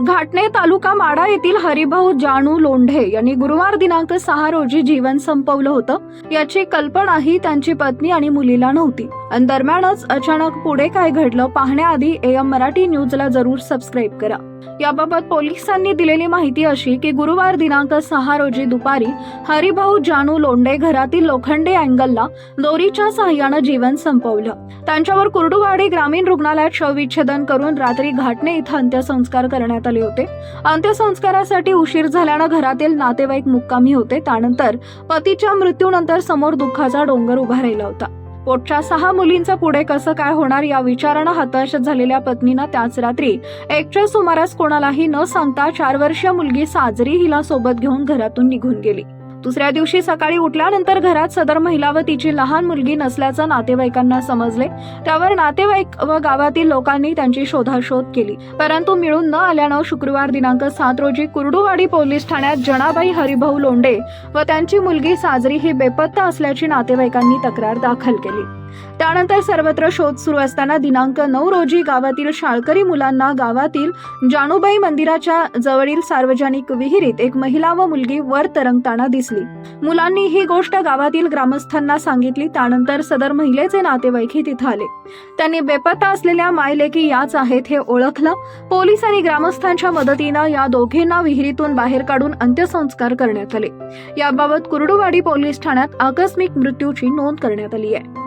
घाटणे तालुका माडा येथील हरिभाऊ जानू लोंढे यांनी गुरुवार दिनांक सहा रोजी जीवन संपवलं होतं. याची कल्पनाही त्यांची पत्नी आणि मुलीला नव्हती. आणि दरम्यानच अचानक पुढे काय घडलं पाहण्याआधी एम मराठी न्यूजला जरूर सबस्क्राईब करा. याबाबत पोलिसांनी दिलेली माहिती अशी की गुरुवार दिनांक सहा रोजी दुपारी हरिभाऊ जानू लोंडे घरातील लोखंडे अँगलला दोरीच्या सहाय्यानं जीवन संपवलं. त्यांच्यावर कुर्डुवाडी ग्रामीण रुग्णालयात शवविच्छेदन करून रात्री घाटणे इथं अंत्यसंस्कार करण्यात आले होते. अंत्यसंस्कारासाठी उशीर झाल्यानं घरातील नातेवाईक मुक्कामी होते. त्यानंतर पतीच्या मृत्यूनंतर समोर दुःखाचा डोंगर उभा राहिला होता. पोटच्या सहा मुलींचं पुढे कसं काय होणार या विचारानं हताश झालेल्या पत्नीनं त्याच रात्री एकच्या सुमारास कोणालाही न सांगता चार वर्षीय मुलगी साजरी हिला सोबत घेऊन घरातून निघून गेली. दुसऱ्या दिवशी सकाळी उठल्यानंतर घरात सदर महिला व तिची लहान मुलगी नसल्याचं नातेवाईकांना समजले. त्यावर नातेवाईक व गावातील लोकांनी त्यांची शोधाशोध केली. परंतु मिळून न आल्यानं शुक्रवार दिनांक सात रोजी कुर्डुवाडी पोलीस ठाण्यात जनाबाई हरिभाऊ लोंडे व त्यांची मुलगी साजरी ही बेपत्ता असल्याची नातेवाईकांनी तक्रार दाखल केली. त्यानंतर सर्वत्र शोध सुरू असताना दिनांक नऊ रोजी गावातील शाळकरी मुलांना गावातील जानूबाई मंदिराच्या जवळील सार्वजनिक विहिरीत एक महिला व मुलगी वर तरंगताना दिसली. मुलांनी ही गोष्ट गावातील ग्रामस्थांना सांगितली त्यानंतर सदर महिलेचे नातेवाईकही तिथं आले. त्यांनी बेपत्ता असलेल्या मायलेकी याच आहेत हे ओळखलं. पोलीस आणि ग्रामस्थांच्या मदतीनं या दोघींना विहिरीतून बाहेर काढून अंत्यसंस्कार करण्यात आले. याबाबत कुर्डुवाडी पोलीस ठाण्यात आकस्मिक मृत्यूची नोंद करण्यात आली आहे.